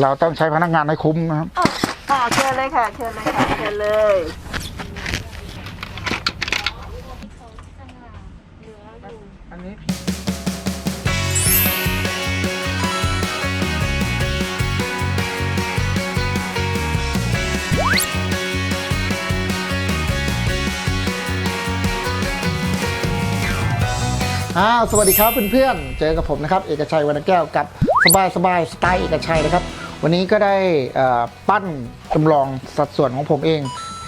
เราต้องใช้พนักงานให้คุ้มนะครับอ๋ออ๋อเชิญเลยค่ะเชิญเลยค่ะเชิญเลยอันนี้อ้าวสวัสดีครับเพื่อนๆ เจอกับผมนะครับ เอกชัยวรรณแก้วกับสบายสบายสไตล์เอกชัยนะครับ วันนี้ก็ได้ปั้นจำลองสัดส่วนของผมเอง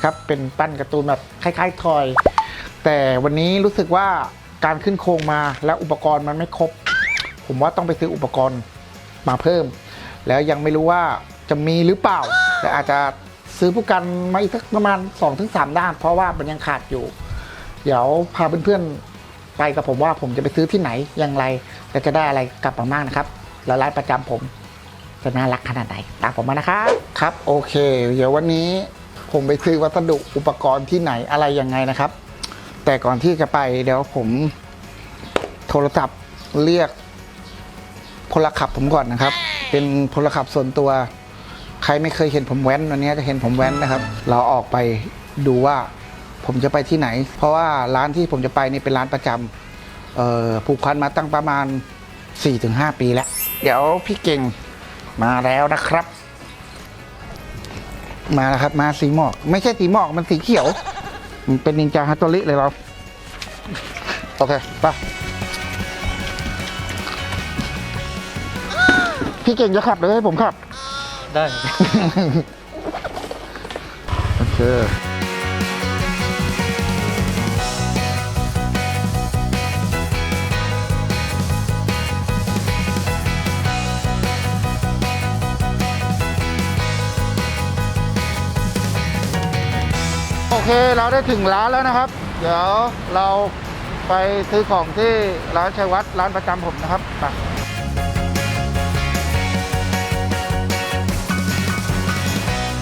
ครับเป็นปั้นการ์ตูนแบบคล้ายๆทอย แต่วันนี้รู้สึกว่าการขึ้นโครงมาแล้วอุปกรณ์มันไม่ครบ ผมว่าต้องไปซื้ออุปกรณ์มาเพิ่ม แล้วยังไม่รู้ว่าจะมีหรือเปล่า แต่อาจจะซื้อผู้กันมาอีกสักประมาณ 2-3 ด้าน เพราะว่ามันยังขาดอยู่ เดี๋ยวพาเพื่อนๆไปกับผมว่าผมจะไปซื้อที่ไหนอย่างไรและจะได้อะไรกลับมาบ้างนะครับแล้วร้านประจำผม จะน่ารักขนาดไหนตามผมมานะครับ ครับโอเค เดี๋ยววันนี้ผมไปซื้อวัสดุอุปกรณ์ที่ไหนอะไรยังไงนะครับ แต่ก่อนที่จะไปเดี๋ยวผมโทรศัพท์เรียกพลขับผมก่อนนะครับ เป็นพลขับส่วนตัว ใครไม่เคยเห็นผมแว้นวันนี้จะเห็นผมแว้นนะครับ เราออกไปดูว่าผมจะไปที่ไหน เพราะว่าร้านที่ผมจะไปนี่เป็นร้านประจำผูกพันมาตั้งประมาณ 4-5 ปีแล้ว เดี๋ยวพี่เก่ง มาแล้วนะครับ มาแล้วครับ มาสีหมอก ไม่ใช่สีหมอกมันสีเขียว มันเป็นนินจาฮัตโตริเลยเรา โอเคไปพี่เก่งจะขับหรือให้ผมขับ ได้ โอเค โอเคเราได้ถึงร้านแล้วนะครับ เดี๋ยวเราไปซื้อของที่ร้านชัยวัฒน์ร้านประจำผมนะครับไป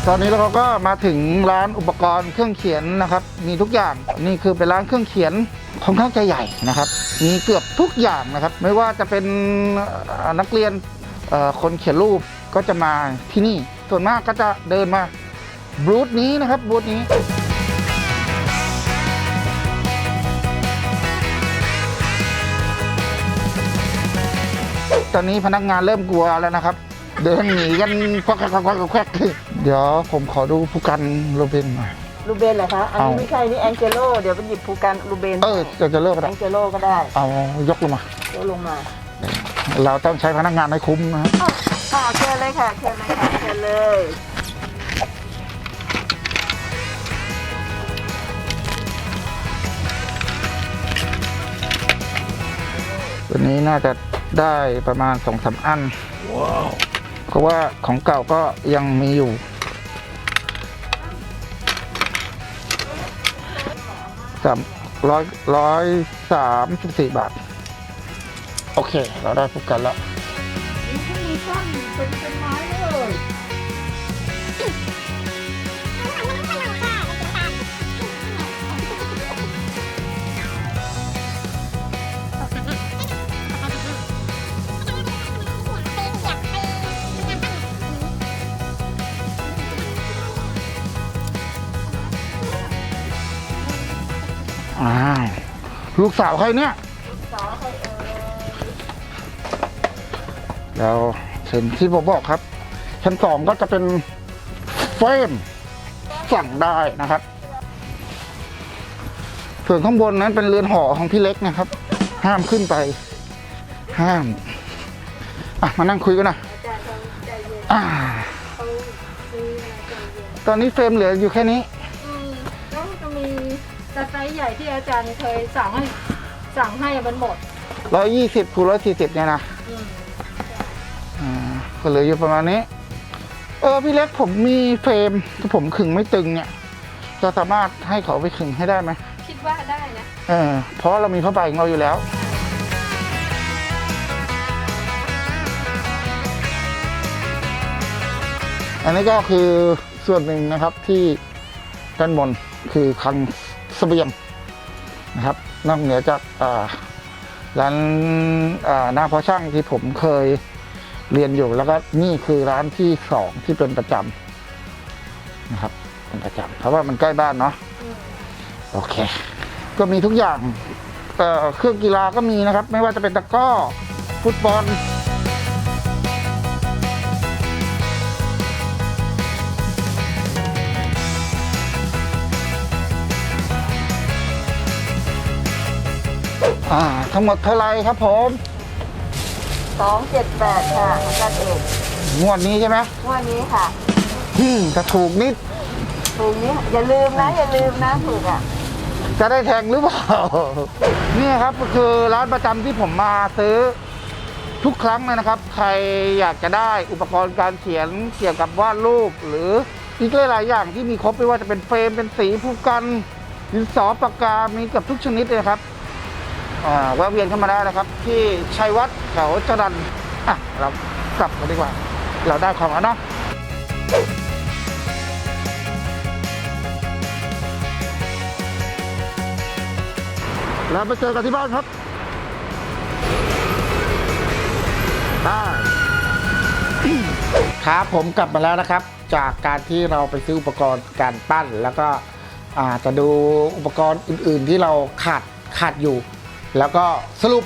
ตอนนี้เราก็มาถึงร้านอุปกรณ์เครื่องเขียนนะครับ มีทุกอย่างนี่คือเป็นร้านเครื่องเขียนค่อนข้างจะใหญ่นะครับ มีเกือบทุกอย่างนะครับ ไม่ว่าจะเป็นนักเรียนคนเขียนรูปก็จะมาที่นี่ ส่วนมากก็จะเดินมาบูธนี้นะครับบูธนี้ ตอนนี้พนักงานเริ่มกลัวแล้วนะครับ เดินหนีกันควักควักควักควักควักเดี๋ยวผมขอดูผู้กันโรเบนหน่อยลูเบนเหรอคะ อันนี้เอา ไม่ใช่ นี่แองเจโล เดี๋ยวไปหยิบภูกันลูเบนเออจะจะเลิกไปแอแล้วงเจโลก็ได้เอายกลงมา เดี๋ยวลงมาเราต้องใช้พนักงานให้คุ้มนะครับอ๋ออ๋อเชิญเลยค่ะ เชิญเลยค่ะ เชิญเลย ตัวนี้น่าจะ ได้ประมาณสองสามอันเพราะว่าของเก่าก็ยังมีอยู่ สามร้อยร้อยสามสิบสี่บาท โอเค เราได้พบกันแล้ว ลูกสาวใครเนี่ยสาวใครเอ่ยแล้วเห็นที่ผมบอกครับ ชั้นสองก็จะเป็นเฟรมสั่งได้นะครับ ส่วนข้างบนนั้นเป็นเรือนหอของพี่เล็กนะครับ ห้ามขึ้นไป ห้าม อะ มานั่งคุยกันนะอ่าเขาซื้ออะตอนนี้เฟรมเหลืออยู่แค่นี้ แต่ไซส์ใหญ่ที่อาจารย์เคยสั่งให้สั่งให้มันหมดร้อยยี่สิบคูณร้อยสี่สิบเนี่ยนะอืมอ่าก็เหลืออยู่ประมาณนี้ เออพี่เล็กผมมีเฟรมที่ผมขึงไม่ตึงเนี่ยจะสามารถให้เขาไปขึงให้ได้ไหมคิดว่าได้นะเออเพราะเรามีผ้าใบของเราอยู่แล้ว อันนี้ก็คือส่วนหนึ่งนะครับที่ด้านบนคือคลั งเสบียงนะครับนอกเหนือจากอ่าร้านอ่าหน้าพอช่างที่ผมเคยเรียนอยู่แล้วก็นี่คือร้านที่สองที่เป็นประจำนะครับ เป็นประจำเพราะว่ามันใกล้บ้านเนาะโอเค ก็มีทุกอย่างเอ่อเครื่องกีฬาก็มีนะครับ ไม่ว่าจะเป็นตะกร้อฟุตบอล อ่า ทั้งหมดเท่าไหรครับผมสองเจ็ดแปดค่ะนั่นเองงวดนี้ใช่ไหมงวันนี้ค่ะอืมถ้าถูกนิดถูกนี้อย่าลืมนะอย่าลืมนะถูกอะจะได้แทงหรือเปล่า นี่ครับก็คือร้านประจำที่ผมมาซื้อทุกครั้งเลยนะครับ ใครอยากจะได้อุปกรณ์การเขียนเกี่ยวกับวาดรูป หรืออีกหลายๆอย่างที่มีครบไม่ว่าจะเป็นเฟรมเป็นสีผู้กันดินสอปากกามีกับทุกชนิดเลยนะครับอ่า แวะเวียนเข้ามาได้นะครับ ที่ชัยวัฒน์แถวจรันอะเรากลับกันดีกว่า เราได้ของแล้วเนาะแล้วไปเจอกันที่บ้านครับได้ครับผมกลับมาแล้วนะครับ จากการที่เราไปซื้ออุปกรณ์การปั้น แล้วก็อาจะดูอุปกรณ์อื่น ๆ ที่เราขาดขาดอยู่ แล้วก็สรุป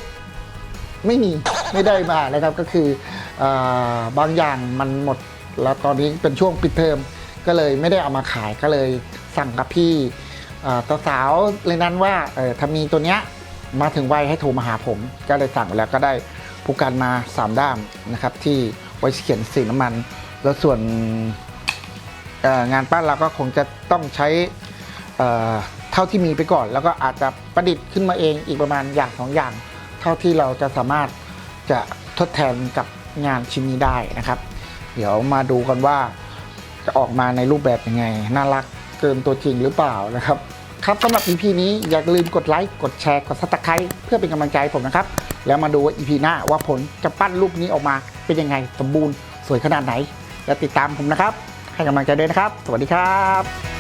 ไม่มีไม่ได้มานะครับก็คืออบางอย่างมันหมด แล้วตอนนี้เป็นช่วงปิดเทอมก็เลยไม่ได้เอามาขายก็เลยสั่งกับพี่อ่าสาวเลยนั้นว่าเออถ้ามีตัวเนี้ยมาถึงวัยให้โทรมาหาผม ก็เลยสั่งแล้วก็ได้ผู้กันมา 3 ด้ามนะครับ ที่ไว้เขียนสีน้ำมัน แล้วส่วนงานปั้นเราก็คงจะต้องใช้ ท่าที่มีไปก่อน แล้วก็อาจจะประดิษฐ์ขึ้นมาเองอีกประมาณอย่างสองอย่าง เท่าที่เราจะสามารถจะทดแทนกับงานชิ้นนี้ได้นะครับ เดี๋ยวมาดูกันว่าจะออกมาในรูปแบบยังไง น่ารักเกินตัวจริงหรือเปล่านะครับ ครับสำหรับ EP นี้อย่าลืมกดไลค์กดแชร์กดซับสไครต์เพื่อเป็นกำลังใจผมนะครับ แล้วมาดูว่า EP หน้าว่าผลจะปั้นรูปนี้ออกมาเป็นยังไงสมบูรณ์สวยขนาดไหน และติดตามผมนะครับ ให้กำลังใจด้วยนะครับ สวัสดีครับ